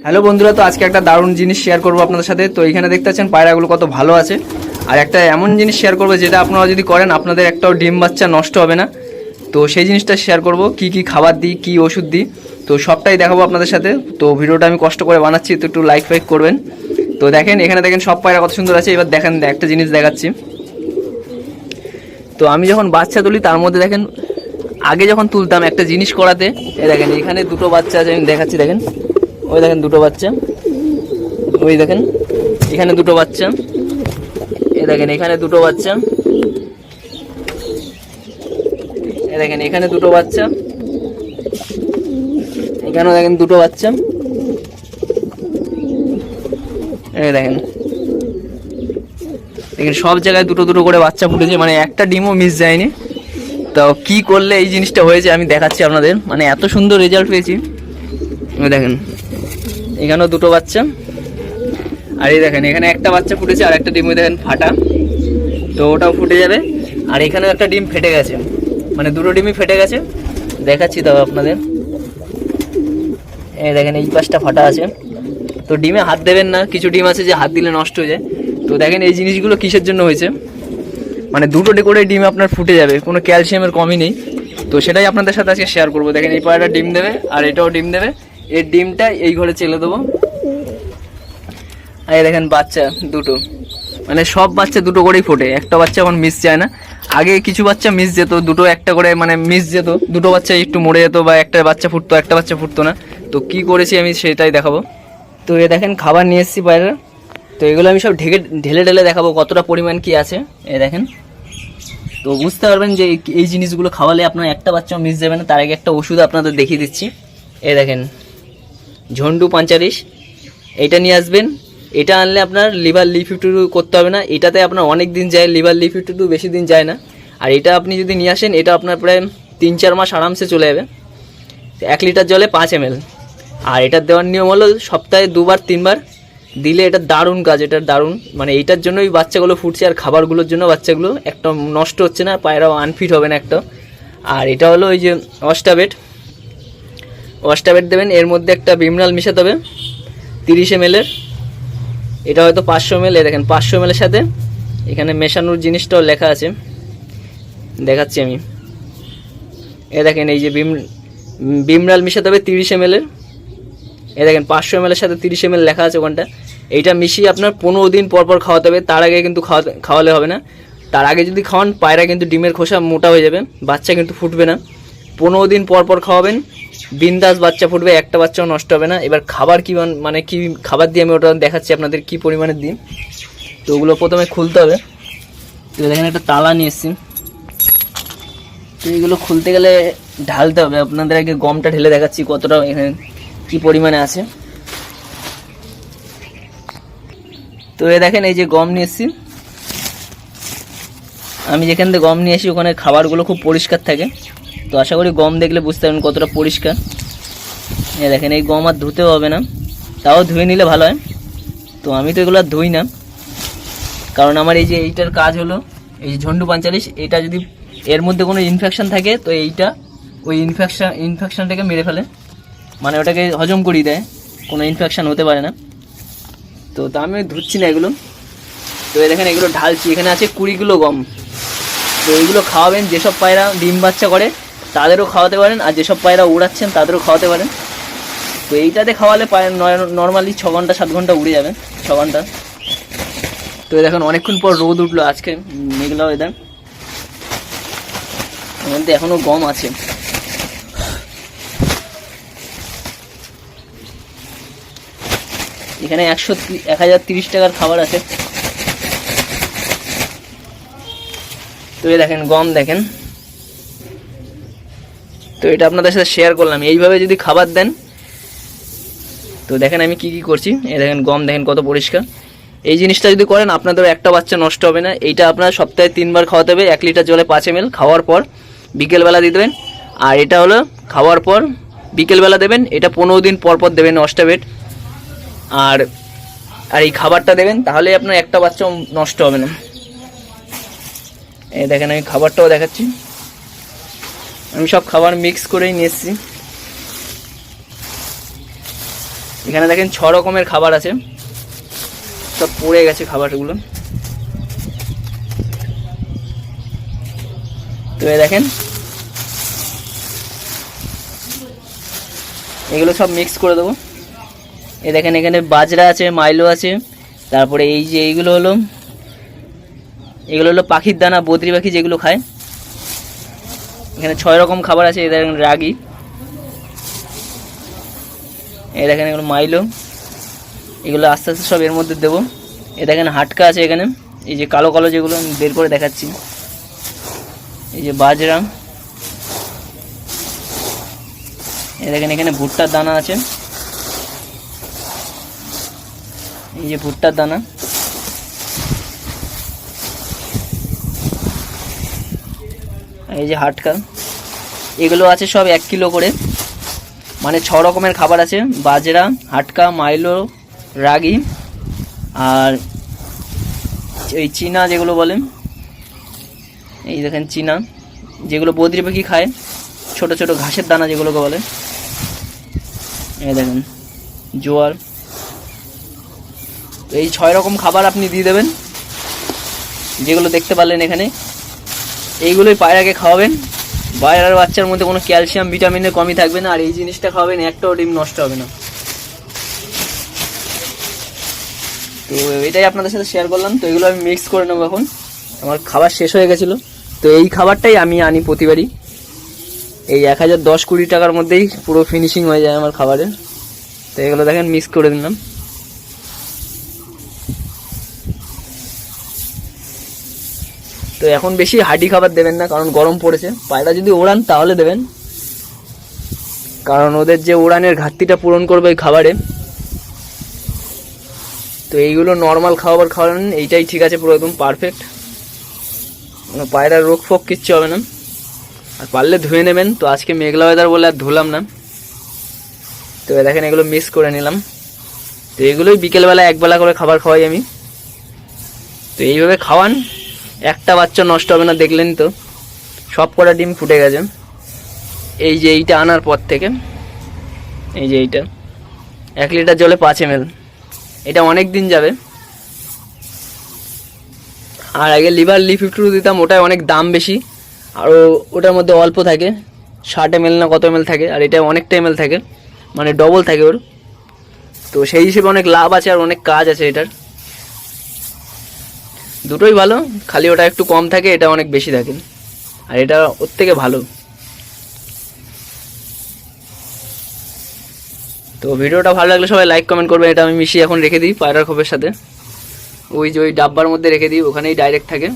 Hello বন্ধুরা, তো আজকে একটা দারুণ জিনিস শেয়ার করব আপনাদের সাথে। তো এখানে দেখতে পাচ্ছেন পায়রাগুলো কত ভালো আছে। আর একটা এমন জিনিস শেয়ার করব যেটা আপনারা যদি করেন, আপনাদের একটাও ডিম বাচ্চা নষ্ট হবে না। তো সেই জিনিসটা শেয়ার করব, কি কি খাবার দিই, কি ওষুধ দিই। তো সবটাই দেখাবো আপনাদের সাথে। তো ভিডিওটা আমি কষ্ট করে বানাচ্ছি, তো একটু লাইক ফাইক করবেন। তো দেখেন, এখানে দেখেন সব পায়রা কত সুন্দর আছে। এবার দেখেন, একটা জিনিস দেখাচ্ছি। তো আমি যখন বাচ্চা তুলি, তার মধ্যে দেখেন, আগে যখন তুলতাম একটা জিনিস করাতে এই দেখেন, এখানে দুটো বাচ্চা আছে, আমি দেখাচ্ছি, দেখেন। ওই দেখেন দুটো বাচ্চা। ওই দেখেন, এখানে দুটো বাচ্চা। এ দেখেন, এখানে দুটো বাচ্চা। এ দেখেন, এখানে দুটো বাচ্চা। এখানেও দেখেন দুটো বাচ্চা। এই দেখেন। দেখেন, সব জায়গায় দুটো দুটো করে বাচ্চা ফুটেছে। মানে একটা ডিমও মিস যায়নি। তো কি করলে এই জিনিসটা হয়েছে আমি দেখাচ্ছি আপনাদের। মানে এত সুন্দর রেজাল্ট পেয়েছি। দেখেন। এখানেও দুটো বাচ্চা। আর এই দেখেন, এখানে একটা বাচ্চা ফুটেছে, আর একটা ডিম দেখেন ফাটা। তো ওটাও ফুটে যাবে। আর এখানেও একটা ডিম ফেটে গেছে। মানে দুটো ডিমই ফেটে গেছে। দেখাচ্ছি তবে আপনাদের। এই দেখেন, এই পাশটা ফাটা আছে। তো ডিমে হাত দেবেন না, কিছু ডিম আছে যে হাত দিলে নষ্ট হয়ে যায়। তো দেখেন, এই জিনিসগুলো কিসের জন্য হয়েছে? মানে দুটো করে ডিম আপনার ফুটে যাবে, কোনো ক্যালসিয়ামের কমই নেই। তো সেটাই আপনাদের সাথে আজকে শেয়ার করব। দেখেন, এই পায়রাটা ডিম দেবে, আর এটাও ডিম দেবে। এর ডিমটা এই ঘরে চেলে দেবো। আর দেখেন বাচ্চা দুটো। মানে সব বাচ্চা দুটো করেই ফোটে। একটা বাচ্চা এখন মিস যায় না। আগে কিছু বাচ্চা মিস যেত, দুটো একটা করে মানে মিস যেত। দুটো বাচ্চা একটু মরে যেত বা একটা বাচ্চা ফুটতো, একটা বাচ্চা ফুটতো না। তো কি করেছি আমি সেটাই দেখাবো। তো এ দেখেন খাবার নিয়ে এসেছি বাইরে। তো এগুলো আমি সব ঢেকে ঢেলে ঢেলে দেখাবো কতটা পরিমাণ কি আছে। এ দেখেন। তো বুঝতে পারবেন যে এই জিনিসগুলো খাওয়ালে আপনার একটা বাচ্চাও মিস যাবে না। তার আগে একটা ওষুধ আপনাদের দেখিয়ে দিচ্ছি। এ দেখেন। ঝন্ডু পঞ্চারিশ এটা নিয়ে আসবেন। এটা আনলে আপনার লিভার লিফিটুডু করতে হবে না। এটাতে আপনার অনেক দিন যায়, লিভার লিফিটুডু বেশি দিন যায় না। আর এটা আপনি যদি নিয়ে আসেন, এটা আপনার প্রায় তিন চার মাস আরামসে চলে যাবে। এক লিটার জলে পাঁচ এম আর এটার দেওয়ার নিয়ম হলো সপ্তাহে দুবার, তিনবার দিলে এটা দারুণ কাজ, এটা দারুণ। মানে এইটার জন্যই বাচ্চাগুলো ফুটছে আর খাবারগুলোর জন্য বাচ্চাগুলো একটা নষ্ট হচ্ছে না, পায়রাও আনফিট হবে না একটা। আর এটা হলো ওই যে অস্টাবেট অস্টাবেট দেবেন, এর মধ্যে একটা বিমরাল মিশাতে হবে, তিরিশ এম এটা হয়তো পাঁচশো এম এল দেখেন, পাঁচশো এম সাথে এখানে মেশানোর জিনিসটাও লেখা আছে। দেখাচ্ছি আমি। এ দেখেন, এই যে বিম বিমরাল মিশাতে হবে তিরিশ এম এ দেখেন, পাঁচশো এম সাথে তিরিশ এম লেখা আছে ওখানটা। এইটা মিশিয়ে আপনার পনেরো দিন পর পর খাওয়াতে হবে, তার আগে কিন্তু খাওয়াতে খাওয়ালে হবে না। তার আগে যদি খাওয়ান, পায়রা কিন্তু ডিমের খোসা মোটা হয়ে যাবে, বাচ্চা কিন্তু ফুটবে না। পনেরো দিন পর পর খাওয়াবেন বিন্দাস বাচ্চা ফুটবে, একটা বাচ্চাও নষ্ট হবে না। এবার খাবার কী মান- কি খাবার দিয়ে আমি ওটা দেখাচ্ছি আপনাদের কি পরিমাণে দিন তো ওগুলো প্রথমে খুলতে হবে। তো দেখেন একটা তালা নিয়ে এসেছি। তো এগুলো খুলতে গেলে ঢালতে হবে। আপনাদের আগে গমটা ঢেলে দেখাচ্ছি কতটা এখানে কি পরিমাণে আছে। তো এ দেখেন এই যে গম নিয়ে এসেছি। আমি যেখান থেকে গম নিয়ে আসি ওখানে খাবারগুলো খুব পরিষ্কার থাকে। তো আশা করি গম দেখলে বুঝতে পারবেন কতটা পরিষ্কার। এ দেখেন, এই গম আর ধুতেও হবে না। তাও ধুয়ে নিলে ভালো হয়। তো আমি তো এগুলো ধুই না। কারণ আমার এই যে এইটার কাজ হলো, এই যে ঝন্ডু পঞ্চালিশ, এটা যদি এর মধ্যে কোনো ইনফেকশন থাকে, তো এইটা ওই ইনফেকশন ইনফেকশনটাকে মেরে ফেলে। মানে ওটাকে হজম করিয়ে দেয়। কোনো ইনফেকশান হতে পারে না। তো তা আমি ধুচ্ছি না এগুলো। তো দেখেন, এগুলো ঢালছি। এখানে আছে কুড়ি কিলো গম। তো এইগুলো খাওয়াবেন, যেসব পায়রা ডিম বাচ্চা করে, তাদেরও খাওয়াতে পারেন, আর যেসব পায়রা উড়াচ্ছেন, তাদেরও খাওয়াতে পারেন। তো এইটাতে খাওয়ালে নর্মালি ছ ঘণ্টা, সাত ঘণ্টা উড়ে যাবে, ছ ঘণ্টা। তো দেখুন, অনেকক্ষণ পর রোদ উঠল আজকে, মেঘলা ওয়েদার মধ্যে এখনও গম আছে। এখানে একশো এক হাজার তিরিশ টাকার খাবার আছে। তো এই দেখেন, গম দেখেন। তো এটা আপনাদের সাথে শেয়ার করলাম। এইভাবে যদি খাবার দেন, তো দেখেন আমি কি কি করছি। এই দেখেন, গম দেখেন কত পরিষ্কার। এই জিনিসটা যদি করেন আপনাদের একটা বাচ্চা নষ্ট হবে না। এইটা আপনার সপ্তাহে তিনবার খাওয়াতে হবে। এক লিটার জলে পাঁচ এম খাওয়ার পর বিকেলবেলা দিয়ে দেবেন। আর এটা হলো খাওয়ার পর বিকেলবেলা দেবেন। এটা পনেরো দিন পর পর দেবেন অস্টাবেট আর আর এই খাবারটা দেবেন, তাহলে আপনার একটা বাচ্চা নষ্ট হবে না। এই দেখেন, আমি খাবারটাও দেখাচ্ছি। আমি সব খাবার মিক্স করেই নিয়ে এসেছি এখানে দেখেন, ছ রকমের খাবার আছে। সব পড়ে গেছে খাবারগুলো। তো এই দেখেন, এগুলো সব মিক্স করে দেবো। এ দেখেন, এখানে বাজরা আছে, মাইলো আছে। তারপরে এই যে এইগুলো হলো এগুলো হলো পাখির দানা, বদ্রি পাখি যেগুলো খায়। এখানে ছয় রকম খাবার আছে এদের রাগি। এই দেখেন এগুলো মাইলো। এগুলো আস্তে আস্তে সব এর মধ্যে দেবো। এ দেখেন হাটকা আছে এখানে। এই যে কালো কালো যেগুলো আমি বের করে দেখাচ্ছি। এই যে বাজরা। এ দেখেন এখানে ভুট্টার দানা আছে। এই যে ভুট্টার দানা। এই যে হাটকা। এগুলো আছে সব এক কিলো করে। মানে ছ রকমের খাবার আছে। বাজরা, হাটকা, মাইলো, রাগি আর এই চীনা যেগুলো বলেন এই দেখেন চীনা। যেগুলো বদ্রি পাখি খায়, ছোট ছোট ঘাসের দানা যেগুলোকে বলে। এই দেখেন, জোয়ার। এই ছয় রকম খাবার আপনি দিয়ে দেবেন। যেগুলো দেখতে পারলেন এখানে। এইগুলোই পায়রাকে খাওয়াবেন। পায়রার বাচ্চার মধ্যে কোনো ক্যালসিয়াম ভিটামিনের কমই থাকবে না, আর এই জিনিসটা খাওয়াবেন, একটাও ডিম নষ্ট হবে না। তো এটাই আপনাদের সাথে শেয়ার করলাম। তো এগুলো আমি মিক্স করে নেব এখন। আমার খাবার শেষ হয়ে গেছিল। তো এই খাবারটাই আমি আনি প্রতিবারই। এই এক হাজার দশ কুড়ি টাকার মধ্যেই পুরো ফিনিশিং হয়ে যায় আমার খাবারের। তো এগুলো দেখেন মিক্স করে দিলাম। তো এখন বেশি হাডি খাবার দেবেন না, কারণ গরম পড়েছে। পায়রা যদি ওড়ান তাহলে দেবেন। কারণ ওদের যে উড়ানের ঘাটতিটা পূরণ করবে ওই খাবারে। তো এইগুলো নর্মাল খাবার খাওয়ান, এইটাই ঠিক আছে পুরো একদম পারফেক্ট কোনো পায়রার রোগ ফোক কিচ্ছু হবে না। আর পারলে ধুয়ে নেবেন, তো আজকে মেঘলা ওয়েদার বলে আর ধুলাম না। তো দেখেন, এগুলো মিস করে নিলাম। তো এগুলোই বিকেলবেলা একবেলা করে খাবার খাওয়াই আমি। তো এইভাবে খাওয়ান একটা বাচ্চা নষ্ট হবে না, দেখলেন তো? সব কটা ডিম ফুটে গেছে। এই যে এইটা আনার পর থেকে, এই যে এইটা, এক লিটার জলে পাঁচ এম এটা অনেক দিন যাবে। আর আগে লিভার লি ফিফটি টু দিতাম, ওটায় অনেক দাম বেশি। আর ওটার মধ্যে অল্প থাকে, ষাট এম না কত এম থাকে, আর এটা অনেকটা এম থাকে মানে ডবল থাকে ওর। তো সেই হিসেবে অনেক লাভ আছে আর অনেক কাজ আছে এটার। দুটোই ভালো, খালি ওটা একটু কম থাকে, এটা অনেক বেশি থাকে। আর এটা ওর থেকে ভালো। তো ভিডিওটা ভালো লাগলে সবাই লাইক কমেন্ট করবে এটা আমি মিশিয়ে এখন রেখে দিই পায়রা খোপের সাথে। ওই যে ওই ডাব্বার মধ্যে রেখে দিই, ওখানেই ডাইরেক্ট থাকে।